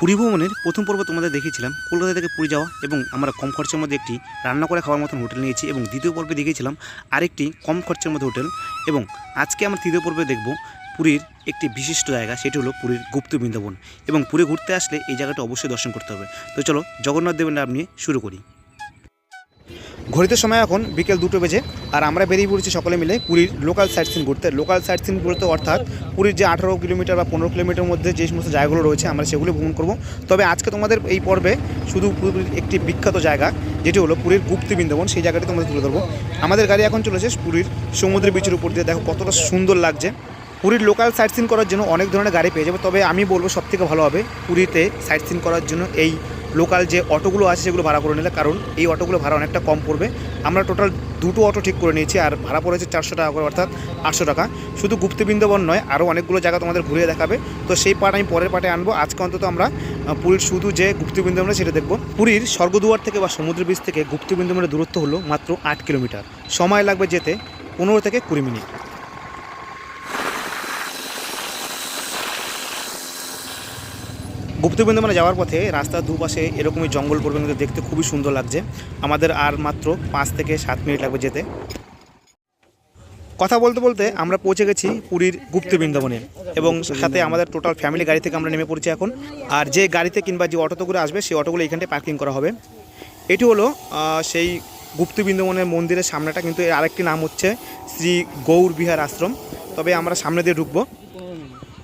পুরী ভ্রমণের প্রথম পর্ব তোমাদের দেখিয়েছিলাম, কলকাতা থেকে পুরী যাওয়া এবং আমরা কম খরচের মধ্যে একটি রান্না করে খাওয়ার মতন হোটেল নিয়েছি এবং দ্বিতীয় পর্বে দেখিয়েছিলাম আরেকটি কম খরচের মধ্যে হোটেল এবং আজকে আমরা তৃতীয় পর্বে দেখব পুরীর একটি বিশিষ্ট জায়গা, সেটি হলো পুরীর গুপ্ত বৃন্দাবন এবং পুরী ঘুরতে আসলে এই জায়গাটা অবশ্যই দর্শন করতে হবে। তো চলো জগন্নাথ দেবের নাম নিয়ে শুরু করি। ঘড়িতে সময় এখন বিকেল দুটো বেজে, আর আমরা বেরিয়ে পড়েছি সকলে মিলে পুরীর লোকাল সাইট সিন ঘুরতে। লোকাল সাইট সিন বলতে অর্থাৎ পুরীর যে আঠারো কিলোমিটার বা পনেরো কিলোমিটার মধ্যে যে সমস্ত জায়গাগুলো রয়েছে, আমরা সেগুলো ভ্রমণ করব। তবে আজকে তোমাদের এই পর্বে শুধু পুরীর একটি বিখ্যাত জায়গা, যেটি হলো পুরীর গুপ্তি বৃন্দাবন, সেই জায়গাটি তোমাদের তুলে ধরবো। আমাদের গাড়ি এখন চলেছে পুরীর সমুদ্রের বিচের উপর দিয়ে। দেখো কতটা সুন্দর লাগছে। পুরীর লোকাল সাইট সিন করার জন্য অনেক ধরনের গাড়ি পেয়ে যাবে, তবে আমি বলব সবথেকে ভালো হবে পুরীতে সাইট সিন করার জন্য এই লোকাল যে অটোগুলো আছে সেগুলো ভাড়া করে নিলে, কারণ এই অটোগুলো ভাড়া অনেকটা কম পড়বে। আমরা টোটাল দুটো অটো ঠিক করে নিয়েছি, আর ভাড়া পড়েছে চারশো টাকা করে, অর্থাৎ আটশো টাকা। শুধু গুপ্তবৃন্দবন নয় আরও অনেকগুলো জায়গা তোমাদের ঘুরিয়ে দেখাবে। তো সেই পার্ট আমি পরের পার্টে আনব। আজকে অন্তত আমরা পুরীর শুধু যে গুপ্ত বৃন্দাবন সেটা দেখব। পুরীর স্বর্গদুয়ার থেকে বা সমুদ্র বীচ থেকে গুপ্ত বৃন্দাবনের দূরত্ব হলো মাত্র আট কিলোমিটার। সময় লাগবে যেতে পনেরো থেকে কুড়ি মিনিট। গুপ্ত বৃন্দাবনে যাওয়ার পথে রাস্তার দুপাশে এরকমই জঙ্গল পড়বে কিন্তু দেখতে খুবই সুন্দর লাগছে। আমাদের আর মাত্র পাঁচ থেকে সাত মিনিট লাগবে যেতে। কথা বলতে বলতে আমরা পৌঁছে গেছি পুরীর গুপ্ত বৃন্দাবনে এবং সাথে আমাদের টোটাল ফ্যামিলি গাড়ি থেকে আমরা নেমে পড়েছি এখন। আর যে গাড়িতে কিংবা যে অটোতে করে আসবে, সেই অটোগুলো এখানটায় পার্কিং করা হবে। এটি হলো সেই গুপ্ত বৃন্দাবনের মন্দিরের সামনেটা, কিন্তু এর আরেকটি নাম হচ্ছে শ্রী গৌর বিহার আশ্রম। তবে আমরা সামনে দিয়ে ঢুকবো।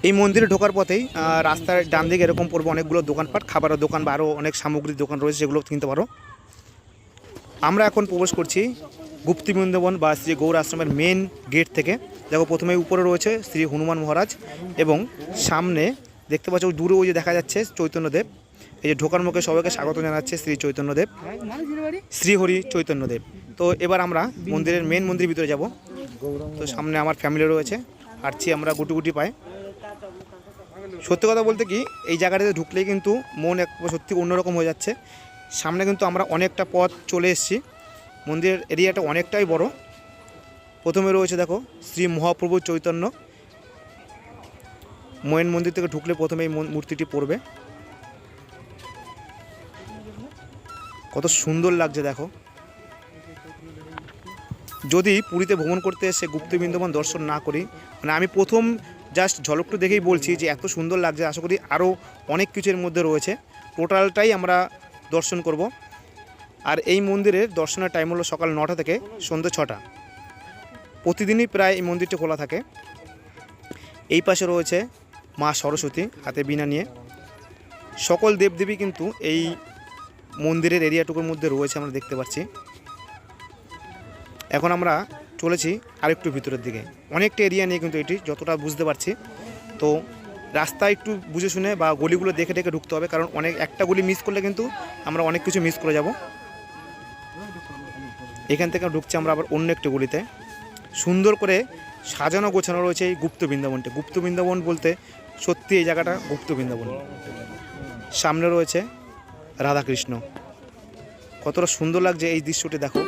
এই মন্দিরে ঢোকার পথেই রাস্তার ডান দিকে এরকম পড়বে অনেকগুলো দোকানপাট, খাবারের দোকান বা অনেক সামগ্রীর দোকান রয়েছে যেগুলো কিনতে পারো। আমরা এখন প্রবেশ করছি গুপ্তি বৃন্দাবন বা শ্রী গৌর আশ্রমের মেন গেট থেকে। দেখো, প্রথমে উপরে রয়েছে শ্রী হনুমান মহারাজ এবং সামনে দেখতে পাচ্ছ, দূরে ওই যে দেখা যাচ্ছে চৈতন্যদেব। এই যে ঢোকার মুখে সবাইকে স্বাগত জানাচ্ছে শ্রী চৈতন্যদেব। শ্রীহরি চৈতন্যদেব। তো এবার আমরা মন্দিরের মেন মন্দিরের ভিতরে যাব। তো সামনে আমার ফ্যামিলি রয়েছে। হাঁটছি আমরা গুটি গুটি পাই সত্যি কথা বলতে কি, এই জায়গাটাতে ঢুকলেই কিন্তু মন এক সত্যি অন্যরকম হয়ে যাচ্ছে। সামনে কিন্তু আমরা অনেকটা পথ চলে এসেছি। মন্দিরের এরিয়াটা অনেকটাই বড়। প্রথমে রয়েছে দেখো শ্রী মহাপ্রভু চৈতন্য। ময়ন মন্দির থেকে ঢুকলে প্রথমে এই মূর্তিটি পড়বে। কত সুন্দর লাগছে দেখো। যদি পুরীতে ভ্রমণ করতে এসে গুপ্ত বৃন্দাবন দর্শন না করি মানে আমি প্রথম জাস্ট ঝলকটু দেখেই বলছি যে এত সুন্দর লাগছে, আশা করি আরও অনেক কিছুর মধ্যে রয়েছে। টোটালটাই আমরা দর্শন করব। আর এই মন্দিরের দর্শনের টাইম হলো সকাল নটা থেকে সন্ধ্যে ছটা। প্রতিদিনই প্রায় এই মন্দিরটি খোলা থাকে। এই পাশে রয়েছে মা সরস্বতী হাতে বীণা নিয়ে। সকল দেবদেবী কিন্তু এই মন্দিরের এরিয়াটুকুর মধ্যে রয়েছে, আমরা দেখতে পাচ্ছি। এখন আমরা চলেছি আরেকটু ভিতরের দিকে। অনেকটা এরিয়া নিয়ে কিন্তু এটি যতটা বুঝতে পারছি। তো রাস্তা একটু বুঝে শুনে বা গলিগুলো দেখে দেখে ঢুকতে হবে, কারণ অনেক, একটা গলি মিস করলে কিন্তু আমরা অনেক কিছু মিস করে যাব। এখান থেকে ঢুকছি আমরা আবার অন্য একটি গলিতে। সুন্দর করে সাজানো গোছানো রয়েছে এই গুপ্ত বৃন্দাবনটি। গুপ্ত বৃন্দাবন বলতে সত্যি এই জায়গাটা গুপ্ত বৃন্দাবন। সামনে রয়েছে রাধাকৃষ্ণ। কতটা সুন্দর লাগছে এই দৃশ্যটি দেখো।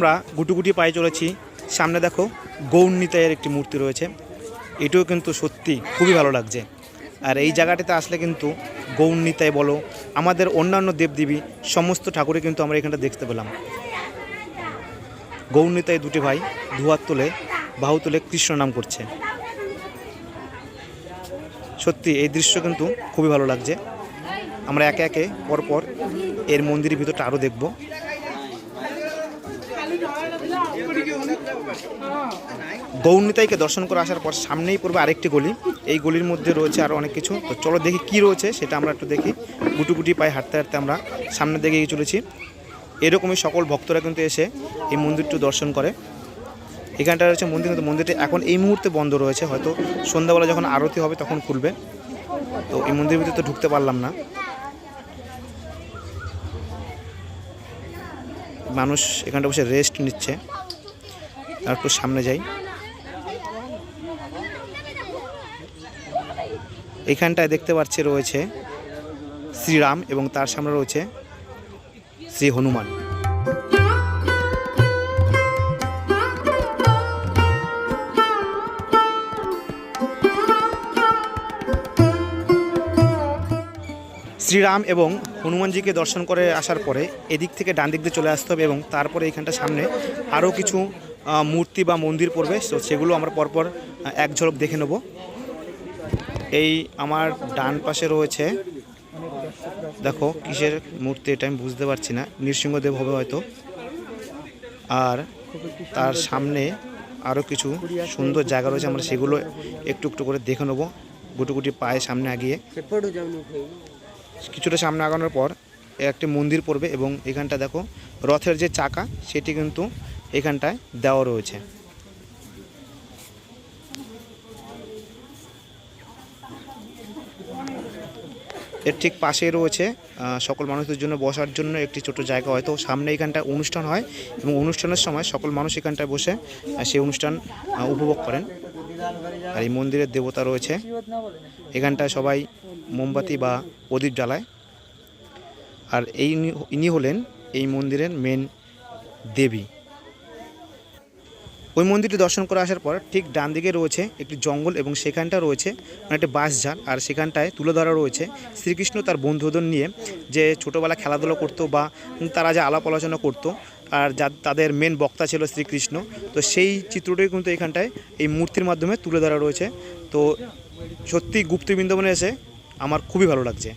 আমরা গুটি গুটি পায়ে চলেছি। সামনে দেখো গৌরনীতায়ের একটি মূর্তি রয়েছে। এটিও কিন্তু সত্যি খুবই ভালো লাগছে। আর এই জায়গাটিতে আসলে কিন্তু গৌরনীতায় বলো, আমাদের অন্যান্য দেবদেবী, সমস্ত ঠাকুরে কিন্তু আমরা এখানটা দেখতে পেলাম। গৌরনীতায় দুটি ভাই, দুহাত তুলে, বাহু তুলে কৃষ্ণ নাম করছে। সত্যি এই দৃশ্য কিন্তু খুবই ভালো লাগছে। আমরা একে একে পরপর এর মন্দিরের ভিতরটা আরও দেখব। গৌরনীতাইকে দর্শন করে আসার পর সামনেই পড়বে আরেকটি গলি। এই গলির মধ্যে রয়েছে আরও অনেক কিছু। তো চলো দেখি কি রয়েছে, সেটা আমরা একটু দেখি। গুটি গুটি পায়ে হাঁটতে হাঁটতে আমরা সামনের দিকে এগিয়ে চলেছি। এরকমই সকল ভক্তরা কিন্তু এসে এই মন্দিরটি দর্শন করে। এখানটা রয়েছে মন্দির, কিন্তু মন্দিরটি এখন এই মুহূর্তে বন্ধ রয়েছে। হয়তো সন্ধ্যাবেলা যখন আরতি হবে তখন খুলবে। তো এই মন্দিরের ভিতরে তো ঢুকতে পারলাম না। মানুষ এখানটা বসে রেস্ট নিচ্ছে। আর একটু সামনে যাই। এখানটায় দেখতে পাচ্ছি রয়েছে শ্রীরাম এবং তার সামনে রয়েছে শ্রী হনুমান। শ্রীরাম এবং হনুমানজিকে দর্শন করে আসার পরে এদিক থেকে ডান দিক দিয়ে চলে আসতে হবে এবং তারপরে এখানটা সামনে আরও কিছু মূর্তি বা মন্দির পড়বে, তো সেগুলো আমরা পরপর এক ঝলক দেখে নেব। এই আমার ডান পাশে রয়েছে, দেখো কিসের মূর্তি এটা আমি বুঝতে পারছি না, নৃসিংহদেব হবে হয়তো। আর তার সামনে আরও কিছু সুন্দর জায়গা রয়েছে, আমরা সেগুলো একটু একটু করে দেখে নেব। গুটি পায়ে সামনে আগিয়ে। কিছুটা সামনে আগানোর পর একটি মন্দির পড়বে এবং এখানটা দেখো, রথের যে চাকা, সেটি কিন্তু এখানটায় দেওয়া রয়েছে। এর ঠিক পাশেই রয়েছে সকল মানুষদের জন্য বসার জন্য একটি ছোট জায়গা। হয়তো সামনে এখানটায় অনুষ্ঠান হয় এবং অনুষ্ঠানের সময় সকল মানুষ এখানটায় বসে সেই অনুষ্ঠান উপভোগ করেন। আর এই মন্দিরের দেবতা রয়েছে। এখানটায় সবাই মোমবাতি বা প্রদীপ জ্বালায়। আর এই ইনি হলেন এই মন্দিরের মেন দেবী। ওই মন্দিরটি দর্শন করে আসার পর ঠিক ডান দিকে রয়েছে একটি জঙ্গল এবং সেখানটা রয়েছে একটা বাঁশ ঝাড়। আর সেখানটায় তুলে ধরা রয়েছে শ্রীকৃষ্ণ তার বন্ধুদের নিয়ে যে ছোটোবেলা খেলাধুলো করতো বা তারা যে আলাপ আলোচনা করতো আর যা তাদের মেন বক্তা ছিল শ্রীকৃষ্ণ। তো সেই চিত্রটাই কিন্তু এখানটায় এই মূর্তির মাধ্যমে তুলে ধরা রয়েছে। তো সত্যি গুপ্ত বৃন্দাবনে এসে আমার খুবই ভালো লাগছে।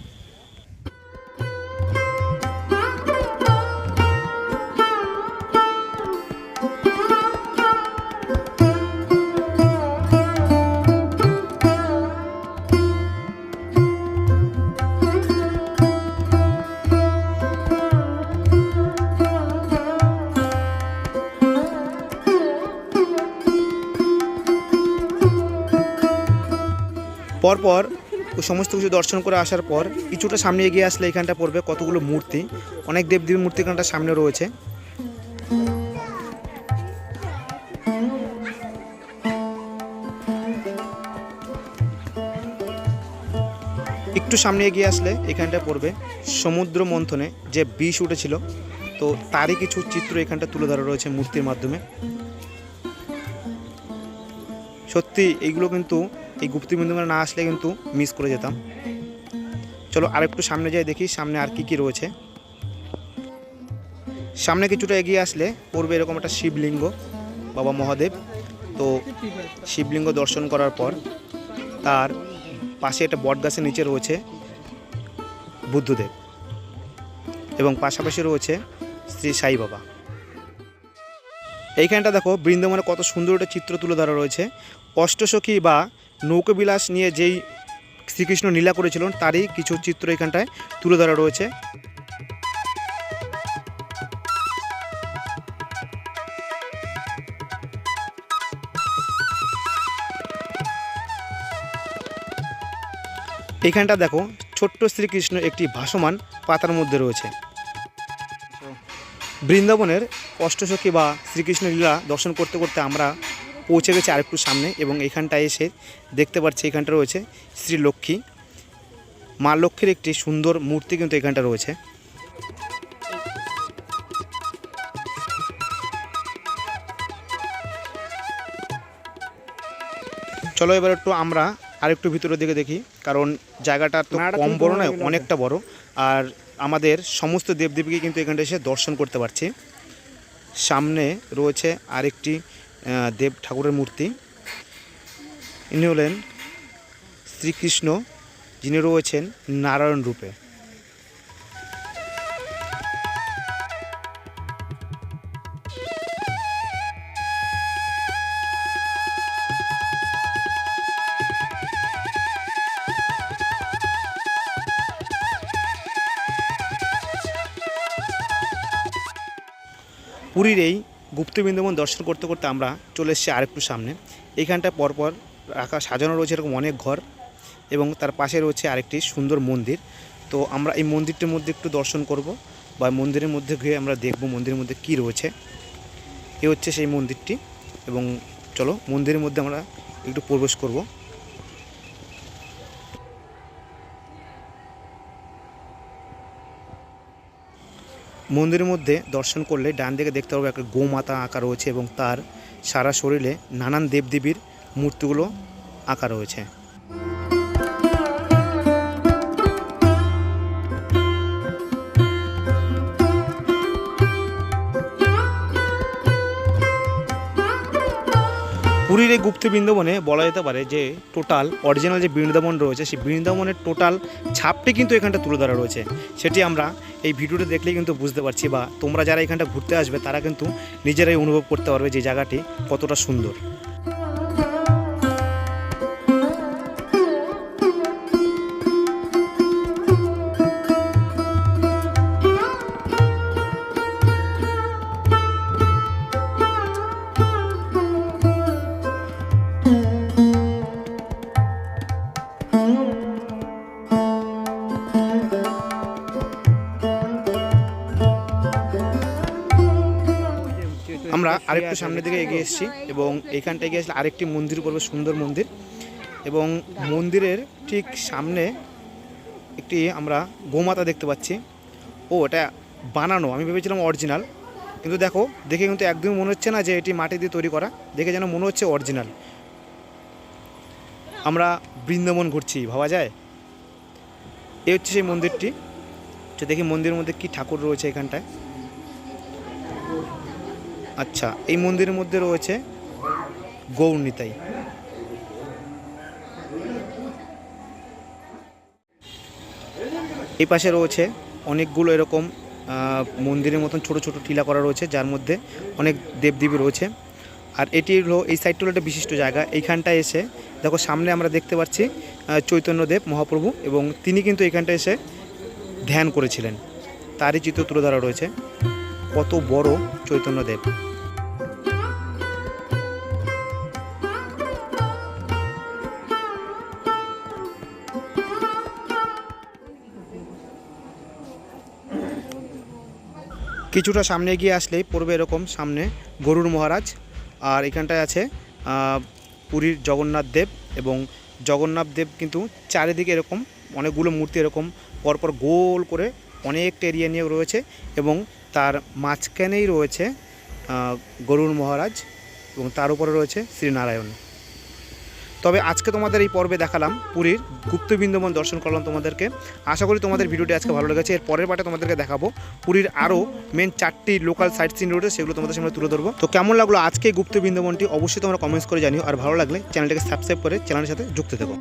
পরপর সমস্ত কিছু দর্শন করে আসার পর কিছুটা সামনে এগিয়ে আসলে এখানটা পড়বে কতগুলো মূর্তি। অনেক দেবদেবীর মূর্তি এখানটা সামনে রয়েছে। একটু সামনে এগিয়ে আসলে এখানটা পড়বে সমুদ্র মন্থনে যে বিষ উঠেছিল। তো তারই কিছু চিত্র এখানটা তুলে ধরা রয়েছে মূর্তির মাধ্যমে। সত্যি এইগুলো কিন্তু এই গুপ্তি বৃন্দাবনে না আসলে কিন্তু মিস করে যেতাম। চলো আর একটু সামনে যাই, দেখি সামনে আর কি কি রয়েছে। সামনে কিছুটা এগিয়ে আসলে পড়বে এরকম একটা শিবলিঙ্গ, বাবা মহাদেব। তো শিবলিঙ্গ দর্শন করার পর তার পাশে একটা বট গাছের নিচে রয়েছে বুদ্ধদেব এবং পাশাপাশি রয়েছে শ্রী সাই বাবা। এইখানটা দেখো, বৃন্দাবনে কত সুন্দর একটা চিত্র তুলে ধরা রয়েছে। অষ্টসখী বা নৌকবিলাস নিয়ে যেই শ্রীকৃষ্ণ লীলা করেছিলেন, তারই কিছু চিত্র এখানটায় তুলে ধরা রয়েছে। এইখানটা দেখো, ছোট্ট শ্রীকৃষ্ণ একটি ভাসমান পাতার মধ্যে রয়েছে। বৃন্দাবনের অষ্টসখী বা শ্রীকৃষ্ণ লীলা দর্শন করতে করতে আমরা পৌঁছে গেছি আরেকটু সামনে এবং এখানটায় এসে দেখতে পাচ্ছি এখানটা রয়েছে শ্রী লক্ষ্মী। মা লক্ষ্মীর একটি সুন্দর মূর্তি কিন্তু এখানটা রয়েছে। চলো এবার একটু আমরা আরেকটু ভিতরের দিকে দেখি কারণ জায়গাটা তো কম বড় নয় অনেকটা বড়। আর আমাদের সমস্ত দেবদেবীকে কিন্তু এখানটা এসে দর্শন করতে পারছি। সামনে রয়েছে আরেকটি দেব ঠাকুরের মূর্তি। ইনি হলেন শ্রীকৃষ্ণ যিনি রয়েছেন নারায়ণ রূপে। পুরীর এই গুপ্ত বৃন্দাবন দর্শন করতে করতে আমরা চলে এসেছি আরেকটু সামনে। এইখানটায় পরপর রাখা সাজানো রয়েছে এরকম অনেক ঘর এবং তার পাশে রয়েছে আরেকটি সুন্দর মন্দির। তো আমরা এই মন্দিরটির মধ্যে একটু দর্শন করব বা মন্দিরের মধ্যে গিয়ে আমরা দেখব মন্দিরের মধ্যে কি রয়েছে। এ হচ্ছে সেই মন্দিরটি এবং চলো মন্দিরের মধ্যে আমরা একটু প্রবেশ করব। মন্দিরের মধ্যে দর্শন করলে ডান দিকে দেখতে পাবো একটা গোমাতা আঁকা রয়েছে এবং তার সারা শরীরে নানান দেবদেবীর মূর্তিগুলো আঁকা রয়েছে। পুরীর এই গুপ্ত বৃন্দাবনে বলা যেতে পারে যে টোটাল অরিজিনাল যে বৃন্দাবন রয়েছে, সেই বৃন্দাবনের টোটাল ছাপটি কিন্তু এখানটা তুলে ধরা রয়েছে। সেটি আমরা এই ভিডিওটা দেখলে কিন্তু বুঝতে পারছি বা তোমরা যারা এখানটা ঘুরতে আসবে, তারা কিন্তু নিজেরাই অনুভব করতে পারবে যে জায়গাটি কতটা সুন্দর। আরেকটু সামনের দিকে এগিয়ে এসেছি এবং এইখানটায় গিয়ে আসলে আরেকটি মন্দির পড়বে সুন্দর মন্দির। এবং মন্দিরের ঠিক সামনে একটি আমরা গোমাতা দেখতে পাচ্ছি। ও এটা বানানো আমি ভেবেছিলাম অরিজিনাল। কিন্তু দেখো দেখে কিন্তু একদমই মনে হচ্ছে না যে এটি মাটি দিয়ে তৈরি করা। দেখে যেন মনে হচ্ছে অরিজিনাল। আমরা বৃন্দাবন ঘুরছি ভাবা যায়? এ হচ্ছে সেই মন্দিরটি। তো দেখি মন্দিরের মধ্যে কি ঠাকুর রয়েছে এখানটায়। আচ্ছা এই মন্দিরের মধ্যে রয়েছে গৌরনীতাই। এই পাশে রয়েছে অনেকগুলো এরকম মন্দিরের মতন ছোট ছোট টিলা করা রয়েছে, যার মধ্যে অনেক দেবদেবী রয়েছে। আর এটি হলো, এই সাইডটা হলো একটা বিশিষ্ট জায়গা। এইখানটায় এসে, দেখো সামনে আমরা দেখতে পাচ্ছি চৈতন্যদেব মহাপ্রভু এবং তিনি কিন্তু এখানটায় এসে ধ্যান করেছিলেন। তারই চিত্র তুলে ধরা রয়েছে। কত বড় চৈতন্যদেব। কিছুটা সামনে গিয়ে আসলেই পড়বে এরকম সামনে গরুর মহারাজ। আর এখানটায় আছে পুরীর জগন্নাথ দেব এবং জগন্নাথ দেব কিন্তু চারিদিকে এরকম অনেকগুলো মূর্তি এরকম পরপর গোল করে অনেকটা এরিয়া নিয়ে রয়েছে এবং তার মাঝখানেই রয়েছে গরুর মহারাজ এবং তার উপরে রয়েছে শ্রীনারায়ণ। তবে আজকে তোমাদের এই পর্বে দেখালাম পুরীর গুপ্ত বৃন্দাবন দর্শন করলাম তোমাদেরকে। আশা করি তোমাদের ভিডিওটি আজকে ভালো লেগেছে। এর পরের পাটে তোমাদেরকে দেখাবো পুরীর আরও মেন চারটি লোকাল সাইট সিন রয়েছে সেগুলো তোমাদের সামনে তুলে ধরবো। তো কেমন লাগল আজকে এই গুপ্ত বৃন্দাবনটি? অবশ্যই তোমরা কমেন্টস করে জানিও। আর ভালো লাগলে চ্যানেলটাকে সাবস্ক্রাইব করে চ্যানেলের সাথে যুক্ত থেকো।